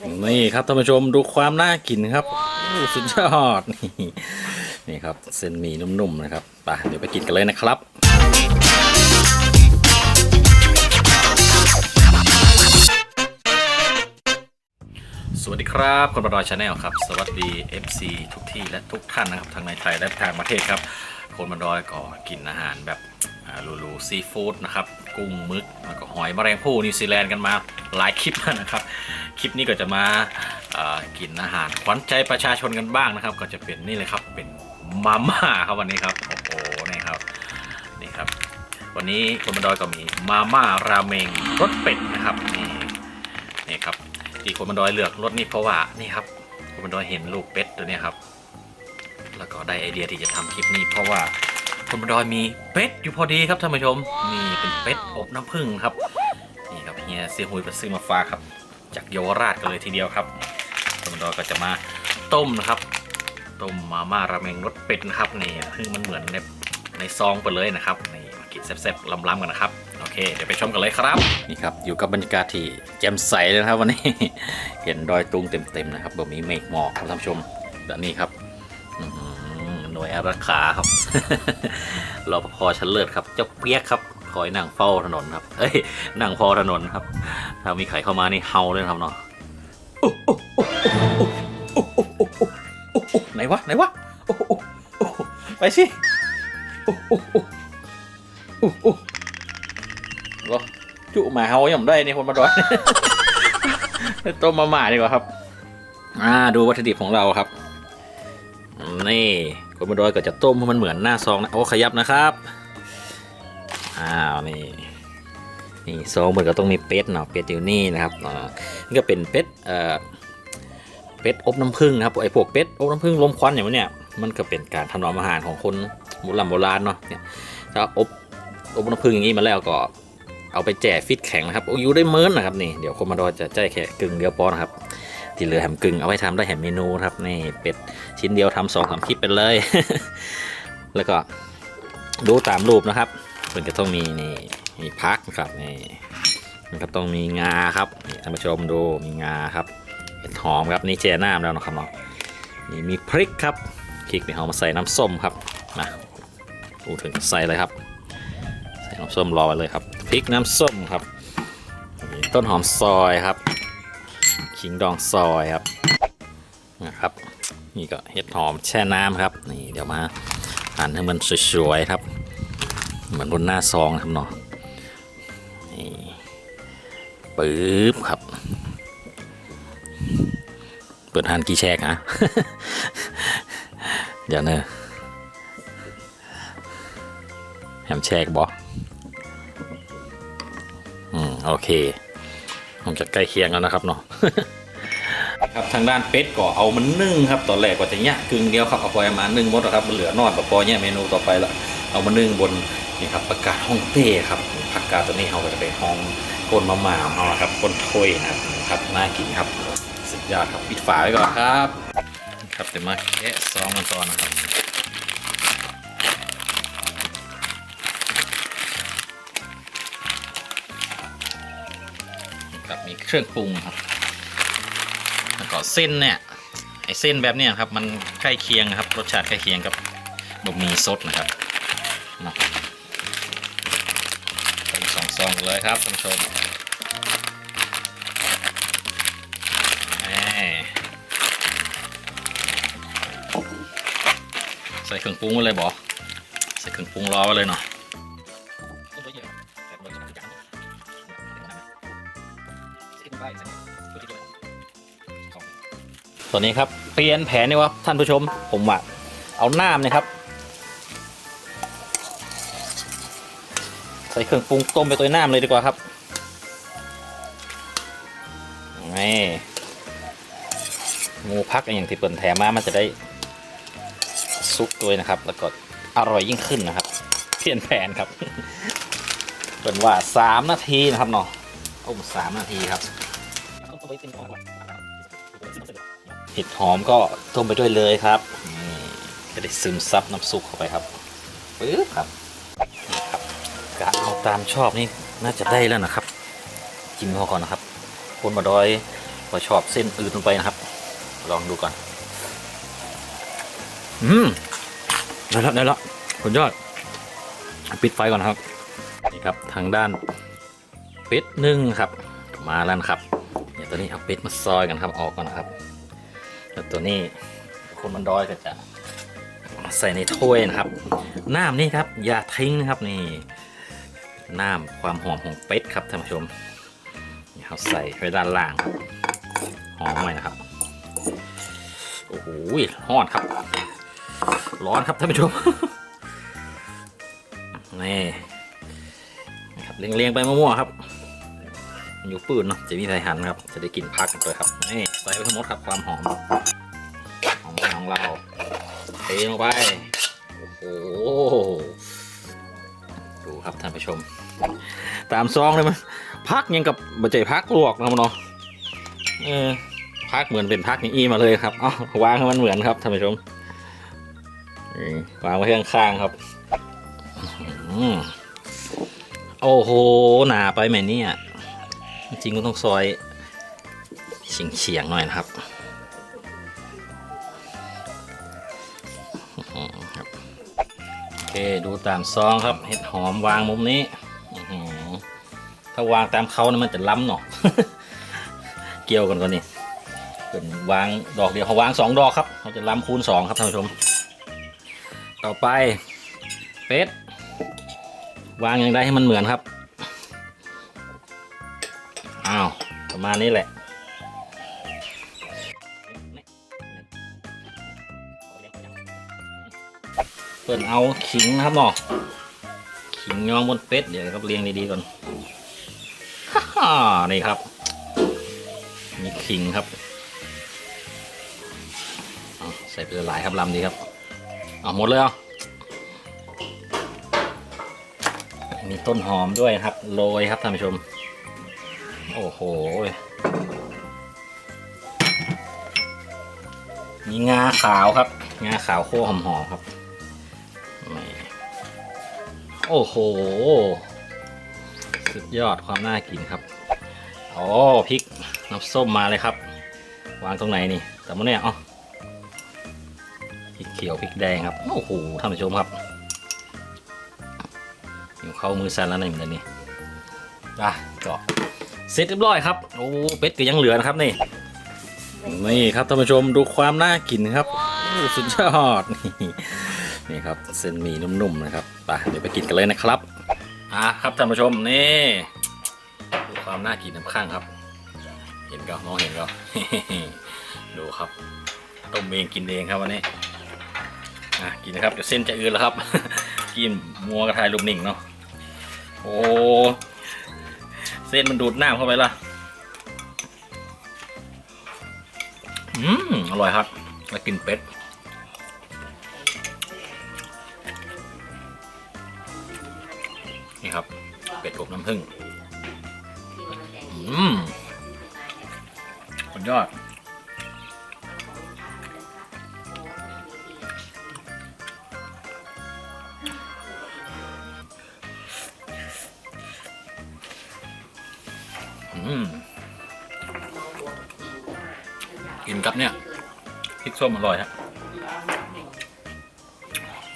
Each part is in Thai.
นี่ครับท่านผู้ชมดูความน่ากินครับอู้สุดยอดนี่นี่ครับเส้นหมี่นุ่มๆนะครับไปเดี๋ยวไปกินกันเลยนะครับสวัสดีครับคนบรอยชาแนลครับ สวัสดี FC ทุกที่และทุกท่านนะครับทั้งในไทยและต่างประเทศครับ คนบรอยก็กินอาหารแบบอ่าลูๆซีฟู้ดนะครับ กุ้งมึกแล้วก็หอยแมลงภู่นิวซีแลนด์กันมาหลายคลิปแล้วนะครับ คลิปนี้ก็จะมาากินอาหารขวัญใจประชาชนกันบ้างนะครับ ก็จะเป็นนี่เลยครับเป็นมาม่าครับวันนี้ครับโอ้โหนี่ครับนี่ครับ วันนี้คนบรอยก็มีมาม่าราเมงรสเป็ดนะครับนี่นี่ครับที่คนบันดอยเลือกรถนี่เพราะว่านี่ครับคนบันดอยเห็นลูกเป็ดตัวนี้ครับ แล้วก็ได้ไอเดียที่จะทำคลิปนี้ เพราะว่าคนบันดอยมีเป็ดอยู่พอดีครับท่านผู้ชมนี่เป็นเป็ดอบน้ำผึ้งครับนี่ครับเฮียเสียหุยไปซื้อมาฝากครับ จากเยาวราชกันเลยทีเดียวครับคนนดอยก็จะมาต้มนะครับต้มมาม่าราเมงรสเป็ดนะครับนี่ซึ่งมันเหมือนในในซองไปเลยนะครับนี่มากินแซ่บๆล้ำๆกันนะครับโอเคเดี๋ยวไปชมกันเลยครับนี่ครับอยู่กับบรรยากาศที่แจ่มใสเลยนะครับวันนี้ เห็นดอยตุงเต็มๆนะครับบ่มีเมฆหมอกครับท่านผู้ชมและนี่ครับหน่วยอารักขาครับรปภชั้นเลิศครับเจ้าเปียกครับ คอยนั่งเฝ้าถนนครับเอ้ยนั่งเฝ้าถนนครับ ถ้ามีใครเข้ามานี่เฮาเลยครับเนาะไหนวะไหนวะไปสิโอ้โหโอ้โหรอจุหมาเฮาย่อมได้นี่คนมาดอยต้มมาม่าดีกว่าครับ อ่าดูวัตถุดิบของเราครับ นี่คนมาดอยก็จะต้มให้มันเหมือนหน้าซองนะโอ้ขยับนะครับ อ้าวนี่นี่โซองเหมือนกับต้องมีเป็ดเนาะเป็ดอยู่นี่นะครับอ่านี่ก็เป็นเป็ดเอ่อเป็ดอบน้ำผึ้งนะครับไอ้พวกเป็ดอบน้ำผึ้งลมควันอย่างนี้เนี่ยมันก็เป็นการถนอมอาหารของคนโบราณโบราณเนาะเนี่ยถ้าอบอบน้ำผึ้งอย่างนี้มาแล้วก็เอาไปแจ่ฟิตแข็งนะครับโอ้ยู่ได้เมินนะครับนี่เดี๋ยวคนมาดอจะใจแค่กึ่งเดียวพอนะครับที่เหลือแหมกึ่งเอาไว้ทำได้แหมเมนูนะครับนี่เป็ดชิ้นเดียวทำสองสามคลิปไปเลย แล้วก็ดูตามรูปนะครับ มันก็ต้องมีนี่มีพักนะครับนี่มันก็ต้องมีงาครับนี่ท่านผู้ชมดูมีงาครับเห็ดหอมครับนี่เจน้ำแล้วนะครับเนาะนี่มีพริกครับพริกนี่เอามาใส่น้ำส้มครับมาพูถึงใส่เลยครับ ใส่น้ำส้มรอไว้เลยครับพริกน้ำส้มครับนี่ต้นหอมซอยครับ ขิงดองซอยครับนะครับนี่ก็เห็ดหอมแช่น้ำครับนี่เดี๋ยวมาหั่นให้มันสวยๆครับ มือนบนหน้าซองครับเนาะนี่ปึ๊บครับ เปิดหันกี่แชกฮะเดี๋ยวเนอะแฮมแชกบออืมโอเคผมจะใกล้เคียงแล้วนะครับเนาะครับทางด้านเป็ดก็เอามันนึ่งครับตอนแรกก็จะเนี่ยกึ่งเดียวครับเอาไปมานึ่งหมดแล้วครับมันเหลือนอดปะปอเนี่ยเมนูต่อไปละเอามานึ่งบน นี่ครับประกาศห้องเต้ครับผักกาดตัวนี้เขาก็จะเป็นห้องก้นมะม่าของเขาครับก้นถ้วยนะครับครับน่ากินครับสุดยอดครับปิดฝาไว้ก่อนครับครับเดี๋ยวมาแกะซองกันต่อนะครับครับมีเครื่องปรุงครับแล้วก็เส้นเนี่ยไอเส้นแบบเนี้ยครับมันใกล้เคียงครับรสชาติใกล้เคียงกับบะหมี่สดนะครับเนาะ เลยครับท่านผู้ชมใส่เครื่องปรุงไว้เลยบอใส่เครื่องปรุงรอไว้เลยเนาะตอนนี้ครับเปลี่ยนแผนนี่วะท่านผู้ชมผมว่าเอาน้ำเนะครับ ใส่เครื่องปรุงต้มไปตัวน้ำเลยดีกว่าครับนี่หมูพักอย่างที่เปิดแถมมามันจะได้ซุปด้วยนะครับ แล้วก็อร่อยยิ่งขึ้นนะครับเปลี่ยนแผนครับเป็นว่า3นาทีนะครับเนาะต้สามนาทีครับเห็ดหอมก็ต้มไปด้วยเลยครับนี่จะได้ซึมซับน้ำซุปเข้าไปครับปึ๊บครับ กะเอาตามชอบนี่น่าจะได้แล้วนะครับกินพอก่อนนะครับคนมาดอยพอชอบเส้นอื่นลงไปนะครับ ลองดูก่อน อืมได้แล้วได้แล้วสุดยอด ปิดไฟก่อนนะครับ นี่ครับทางด้านเป็ดนึ่งครับ มาแล้วนะครับเดี๋ยวตัวนี้เอาเป็ดมาซอยกันครับออกก่อนนะครับ แล้วตัวนี้คนมันดอยก็จะใส่ในถ้วยนะครับ น้ำนี่ครับ อย่าทิ้งนะครับนี่ น้ำความหอมของเป็ดครับท่านผู้ชมเขาใส่ไว้ด้านล่างครับหอมหน่อยนะครับโอ้โหฮอดครับ ร้อนครับท่านผู้ชมนี่นะครับเรียงๆไปมั่วๆครับอยู่ปืนเนาะจะมีไทยหันครับ จะได้กลิ่นพักกันเลยครับนี่ใส่ไปทั้งหมดครับความหอมหอมของเราเทลงไปโอ้โห ผู้ชม ตามซองเลยมันพักยังกับบะเจพักลวกนะมันเนาะเออพักเหมือนเป็นพักอย่างอี้มาเลยครับ เอาวางให้มันเหมือนครับท่านผู้ชมวางไว้ข้างๆครับอโอ้โห หนาไปไหมเนี่ย จริงก็ต้องซอยเฉียงๆหน่อยนะครับ ดูตามซองครับ เห็ดหอมวางมุมนี้ถ้าวางตามเขานะมันจะล้ำหน่อเกี่ยวกันก่อนนี่เป็นวางดอกเดียวเขาวางสองดอกครับเขาจะล้ำคูณสองครับท่านผู้ชม ต่อไปเป็ดวางอย่างไรให้มันเหมือนครับ อ้าว ประมาณนี้แหละ ปิดเอาขิงนะครับเนาะขิงยองบนเป็ดเดี๋ยวครับเรียงดีๆก่อนฮ่าๆนี่ครับ มีขิงครับเอาใส่ไปหลายครับลำดีครับเอาหมดเลยเหรอมีต้นหอมด้วยครับโรยครับท่านผู้ชม โอ้โหมีงาขาวครับ งาขาวโค้หอมๆครับ โอ้โห สุดยอดความน่ากินครับโอ้พริกน้ำส้มมาเลยครับ วางตรงไหนนี่แต่มื่อเนี่ยอ๋อพริกเขียวพริกแดงครับโอ้โหท่านผู้ชมครับอยู่เข้ามือสั่นแล้วนี่เหมือนนี่อะก็เสร็จเรียบร้อยครับโอ้เป็ดก็ยังเหลือนะครับนี่นี่ครับท่านผู้ชมดูความน่ากินครับสุดยอดนี่ นี่ครับเส้นหมี่นุ่มๆนะครับไปเดี๋ยวไปกินกันเลยนะครับอะครับท่านผู้ชมนี่ดูความน่ากินน้ำข้างครับ เห็นก็มองเห็นก็ดูครับต้มเองกินเองครับวันนี้อะกินนะครับเดี๋ยวเส้นจะอืดแล้วครับ กินมัวกระทายลูกหนิ่งเนาะโอ้เส้นมันดูดน้ำเข้าไปละอืมอร่อยครับแล้วกินเป็ด นี่ครับ เป็ดอบน้ำผึ้งอืมสุดยอดอืมกินกับเนี่ยพริกส้มอร่อยฮะ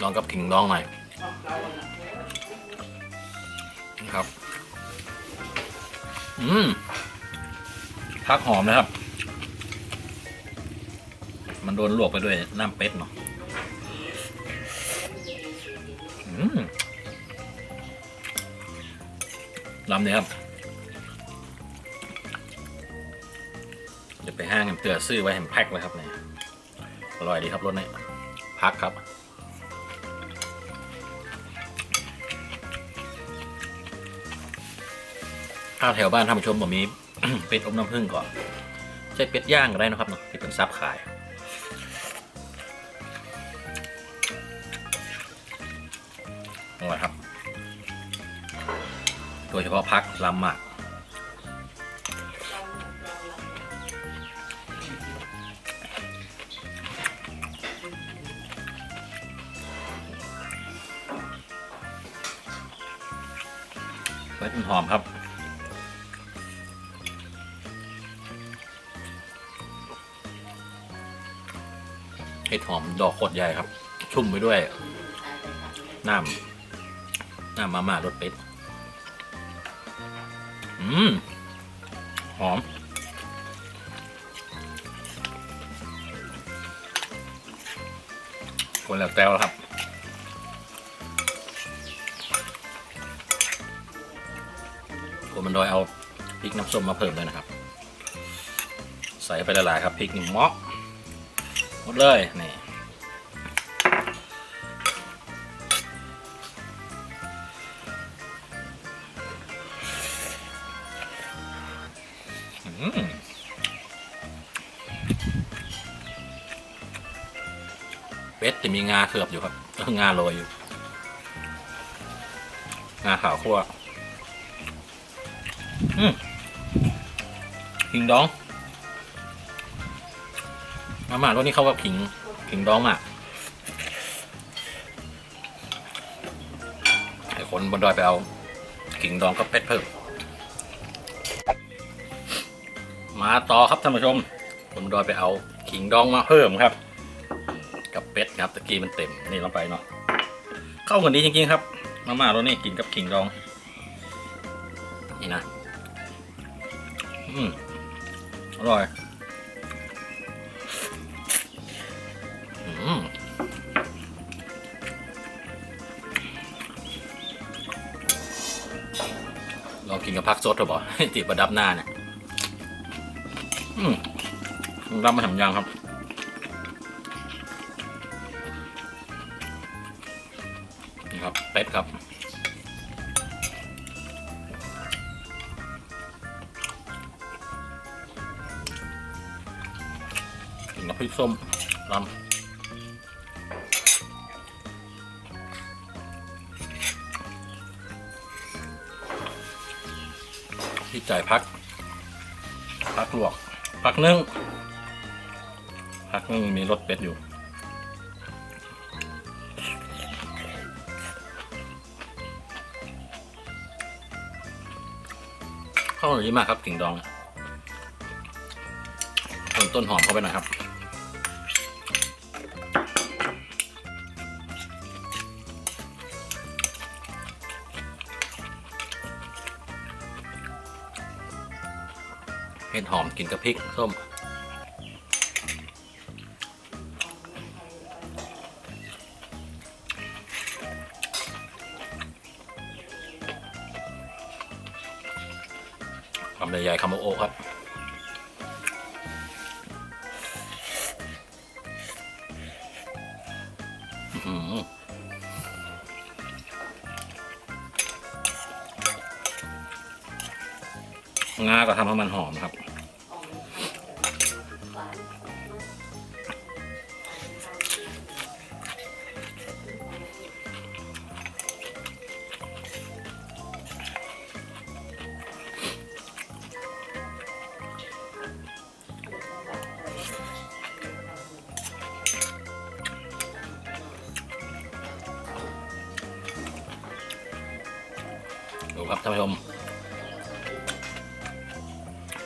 ลองกับขิงดองหน่อยนี่ ครับ อืมพักหอมนะครับ มันโดนลวกไปด้วยน้ำเป็ดเนาะอืมลำเนี่ยครับเดี๋ยวไปห้างแหมเตือซื้อไว้แหมแพ็คเลยครับเนี่ย อร่อยดีครับรสนี้พักครับ ถ้าแถวบ้านท่านผู้ชมผมมีเป็ดอมน้ำผึ้งก่อนใช้เป็ดย่างก็ได้นะครับเนาะที่เป็นซับขายอร่อยครับ โดยเฉพาะพักลำหมากเป็ดหอมครับ ห็ดหอมดอกโคตรใหญ่ครับ ชุ่มไปด้วย น้ำน้ำมาม่ารสเป็ดอืม หอม คนแล้วแต้วแล้วครับคนมันดอยเอาพริกน้ำส้มมาเพิ่มเลยนะครับ ใส่ไปละลายครับพริกนี่เมาะ หมดเลยนี่เป็ดจะมีงาเคลือบอยู่ครับงาโรยอยู่ งาขาวคั่วอืมขิงดอง มาม่ารสนี่เข้าว่าขิงขิงดองมากไอ้คนบนดอยไปเอาขิงดองกับเป็ดเพิ่มมาต่อครับท่านผู้ชมบนดอยไปเอาขิงดองมาเพิ่มครับ กับเป็ดครับตะกี้มันเต็มนี่ลงไปเนาะเข้ากันดีจริงๆครับ มาม่ารสนี่กินกับขิงดอง นี่นะ อืมอร่อย กับพักซดหรือเปล่าติดประดับหน้าเนี่ยอืมรับมาทำยังครับนี่ครับเป็ดครับกินกับพริกส้มลำ จ่ายพัก พักลวก พักนึ่งพักนึ่งมีรสเป็ดอยู่เข้าหนีมากครับกิ่งดองเพิ่มต้นหอมเข้าไปหน่อยครับ อมกินกับพริกส้มคำใหญ่ๆคำโอครับงาก็ทำให้มันหอมครับ ท่านผู้ชม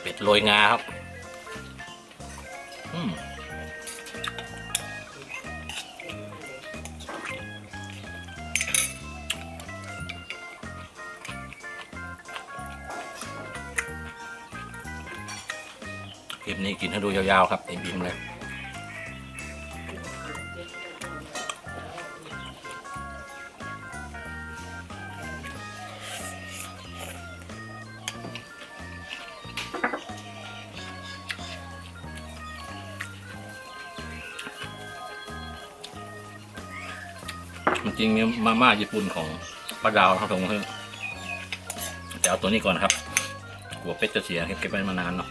เป็ดโรยงาครับอืมคลิปนี้กินให้ดูยาวๆครับเต็มอิ่มเลย จริงๆเนี่ยมาม่าญี่ปุ่นของป้าดาวครับผมคือแต่เอาตัวนี้ก่อนนะครับกลัวเป็ดจะเสียเก็บไว้มานานเนาะ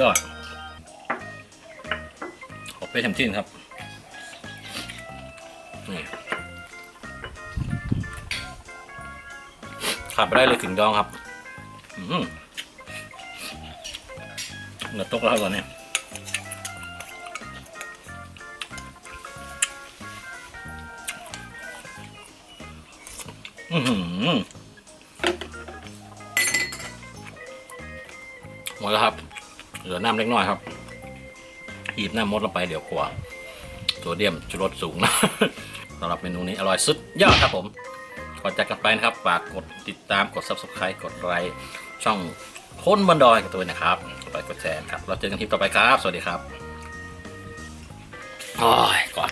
ยอดขอเป็ดทำจิ้นครับนี่ขาดไปได้เลยถึงดองครับเนื้อตกแล้วก่อนเนี่ยอือ มดแล้วครับ เหลือน้ำเล็กน้อยครับหีบน้ำมดลงไปเดี๋ยวกลัวโซเดียมชูรสสูงนะสำหรับเมนูนี้อร่อยสุดยอดครับผมก่อนจากกันไปนะครับฝากกดติดตามกด subscribe กดไลค์ช่องคนบันดอยกันตัวนะครับกดไลค์กดแชร์ครับเราเจอกันคลิปต่อไปครับ สวัสดีครับโอ้ยกอด